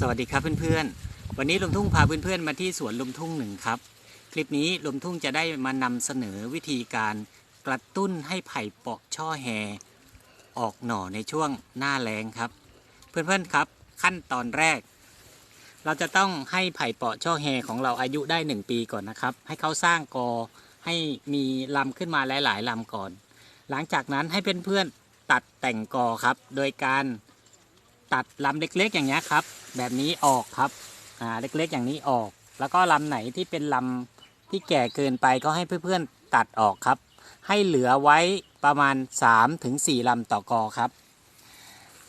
สวัสดีครับเพื่อนๆ วันนี้ลุมทุ่งพาเพื่อนๆมาที่สวนลุมทุ่งหนึ่งครับ คลิปนี้ลุมทุ่งจะได้มานำเสนอวิธีการกระตุ้นให้ไผ่เปาะช่อแฮออกหน่อในช่วงหน้าแล้งครับ เพื่อนๆครับ ขั้นตอนแรก เราจะต้องให้ไผ่เปาะช่อแฮของเราอายุได้ 1 ปีก่อนนะครับ ให้เขาสร้างกอให้มีลำขึ้นมาหลายๆลำก่อน หลังจากนั้นให้เพื่อนๆตัดแต่งกอครับ โดยการ ตัดลำเล็กๆอย่างเงี้ยครับ แบบนี้ออกครับอ่าเล็กๆอย่างนี้ออก แล้วก็ลำไหนที่เป็นลำที่แก่เกินไปก็ให้เพื่อนๆตัดออกครับ ให้เหลือไว้ประมาณ 3-4ถึง4ลำต่อกอครับ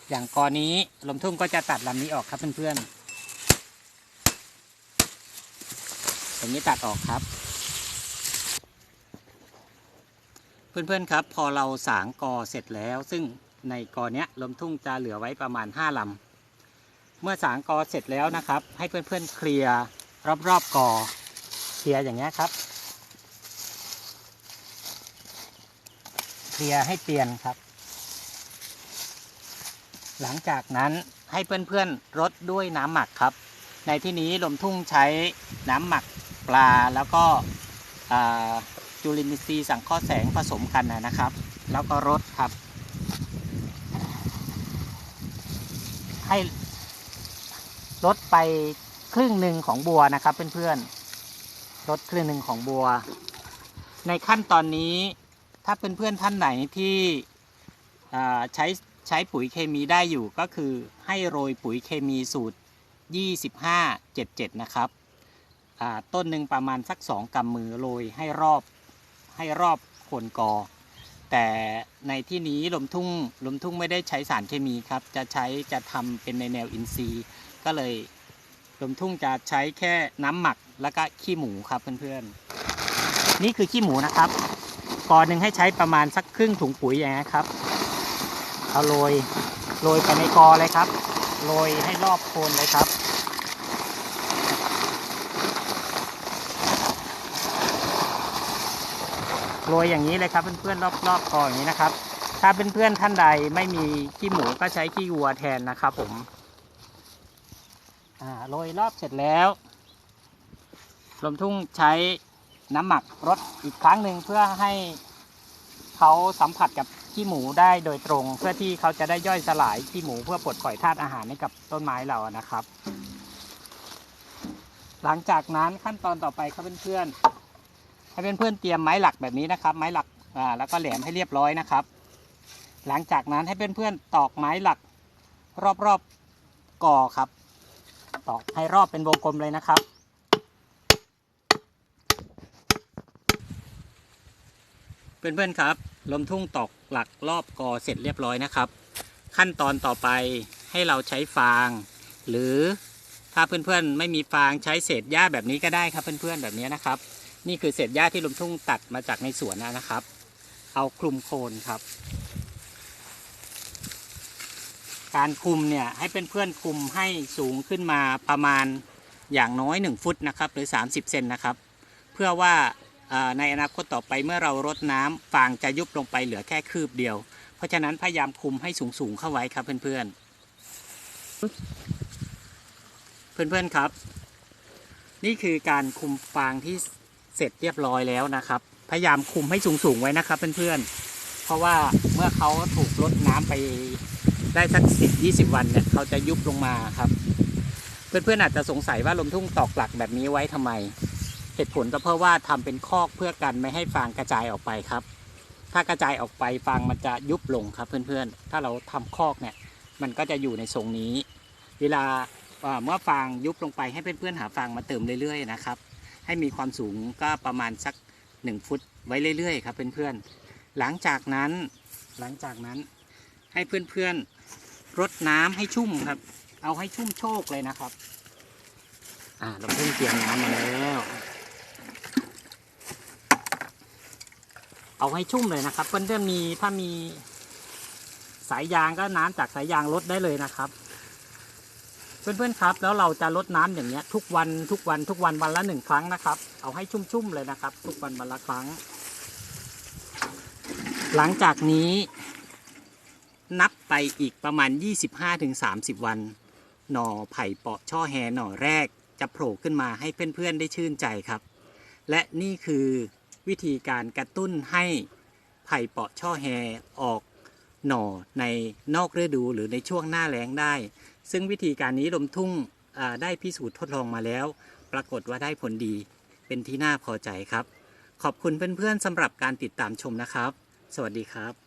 อย่างกอนี้ลมทุ่งก็จะตัดลำนี้ออกครับเพื่อนๆอย่างนี้ตัดออกครับเพื่อนๆครับ พอเราสางกอเสร็จแล้วซึ่ง ในกอเนี้ยลมทุ่งจะเหลือไว้ประมาณ 5ลำเมื่อสางกอเสร็จแล้วนะครับ ให้เพื่อนๆเคลียร์รอบๆกอเคลียร์อย่างเงี้ยครับ เคลียร์ให้เตียนครับ หลังจากนั้นให้เพื่อนๆรดด้วยน้ำหมักครับ ในที่นี้ลมทุ่งใช้น้ำหมักปลาแล้วก็จุลินทรีย์สังเคราะห์แสงผสมกันนะครับ แล้วก็รดครับ ให้ลดไปครึ่งหนึ่งของบัวนะครับเพื่อนๆลดครึ่งหนึ่งของบัว ในขั้นตอนนี้ถ้าเพื่อนๆท่านไหนที่ใช้ใช้ปุ๋ยเคมีได้อยู่ก็คือให้โรยปุ๋ยเคมีสูตร 25 77 นะครับต้นหนึ่งประมาณสัก 2กำมือโรยให้รอบให้รอบโคนกอ แต่ในที่นี้ลมทุ่งลมทุ่งไม่ได้ใช้สารเคมีครับ จะใช้จะทำเป็นในแนวอินทรีย์ ก็เลยลมทุ่งจะใช้แค่น้ำหมักแล้วก็ขี้หมูครับเพื่อนๆ นี่คือขี้หมูนะครับกอหนึ่งให้ใช้ประมาณสักครึ่งถุงปุ๋ยอย่างนี้ครับ เอาโรยโรยไปในกอเลยครับโรยให้รอบโคนเลยครับ โรยอย่างนี้เลยครับเพื่อนๆรอบๆกออย่างนี้นะครับ ถ้าเพื่อนๆท่านใดไม่มีขี้หมูก็ใช้ขี้วัวแทนนะครับผมอ่าโรยรอบเสร็จแล้วลมทุ่งใช้น้ำหมักรดอีกครั้งหนึ่งเพื่อให้เขาสัมผัสกับขี้หมูได้โดยตรง เพื่อที่เขาจะได้ย่อยสลายขี้หมูเพื่อปลดปล่อยธาตุอาหารให้กับต้นไม้เรานะครับ หลังจากนั้นขั้นตอนต่อไปครับเพื่อนๆ ให้เพื่อนๆเตรียมไม้หลักแบบนี้นะครับ ไม้หลักอ่าแล้วก็แหลมให้เรียบร้อยนะครับ หลังจากนั้นให้เพื่อนๆตอกไม้หลักรอบๆก่อครับ ตอกให้รอบเป็นวงกลมเลยนะครับเพื่อนๆครับ ลมทุ่งตอกหลักรอบกอเสร็จเรียบร้อยนะครับ ขั้นตอนต่อไปให้เราใช้ฟาง หรือถ้าเพื่อนๆไม่มีฟางใช้เศษหญ้าแบบนี้ก็ได้ครับเพื่อนๆแบบนี้นะครับ นี่คือเศษหญ้าที่ลมทุ่งตัดมาจากในสวนนะครับ เอาคลุมโคนครับ การคลุมเนี่ยให้เพื่อนคลุมให้สูงขึ้นมาประมาณอย่างน้อย 1 ฟุตนะครับหรือ 30 เซนนะครับ เพื่อว่าในอนาคตต่อไปเมื่อเรารดน้ำฟางจะยุบลงไปเหลือแค่คืบเดียว เพราะฉะนั้นพยายามคุมให้สูงๆเข้าไว้ครับเพื่อนๆ เพื่อนๆครับ นี่คือการคุมฟางที่ เสร็จเรียบร้อยแล้วนะครับ พยายามคุมให้สูงๆไว้นะครับเพื่อนๆ เพราะว่าเมื่อเขาถูกรดน้ำไปได้สักสิบยี่สิบวันเนี่ยเขาจะยุบลงมาครับ เพื่อนๆอาจจะสงสัยว่าลมทุ่งตอกหลักแบบนี้ไว้ทำไม เหตุผลก็เพราะว่าทำเป็นคอกเพื่อกันไม่ให้ฟางกระจายออกไปครับ ถ้ากระจายออกไปฟางมันจะยุบลงครับเพื่อนๆ ถ้าเราทำคอกเนี่ยมันก็จะอยู่ในทรงนี้ เวลาเอ่อเมื่อฟางยุบลงไปให้เพื่อนๆหาฟางมาเติมเรื่อยๆนะครับ ให้มีความสูงก็ประมาณสัก 1 ฟุตไว้เรื่อยๆครับเพื่อนๆหลังจากนั้นหลังจากนั้นให้เพื่อนๆรดน้ำให้ชุ่มครับ เอาให้ชุ่มโชกเลยนะครับ อ่าเราเพิ่งเตรียมน้ำมาแล้วเอาให้ชุ่มเลยนะครับเพื่อนๆมีถ้ามีสายยางก็น้ำจากสายยางลดได้เลยนะครับ เพื่อนๆครับ แล้วเราจะลดน้ำอย่างเงี้ยทุกวันทุกวันทุกวันวันละหนึ่งครั้งนะครับ เอาให้ชุ่มๆเลยนะครับ ทุกวันวันละครั้ง หลังจากนี้ นับไปอีกประมาณ 25-30 วัน หน่อไผ่เปาะช่อแฮหน่อแรกจะโผล่ขึ้นมาให้เพื่อนๆได้ชื่นใจครับ และนี่คือวิธีการกระตุ้นให้ไผ่เปาะช่อแฮออกหน่อในนอกฤดูหรือในช่วงหน้าแล้งได้ ซึ่งวิธีการนี้ลมทุ่งได้พิสูจน์ทดลองมาแล้ว ปรากฏว่าได้ผลดี เป็นที่น่าพอใจครับ ขอบคุณเพื่อนๆสำหรับการติดตามชมนะครับ สวัสดีครับ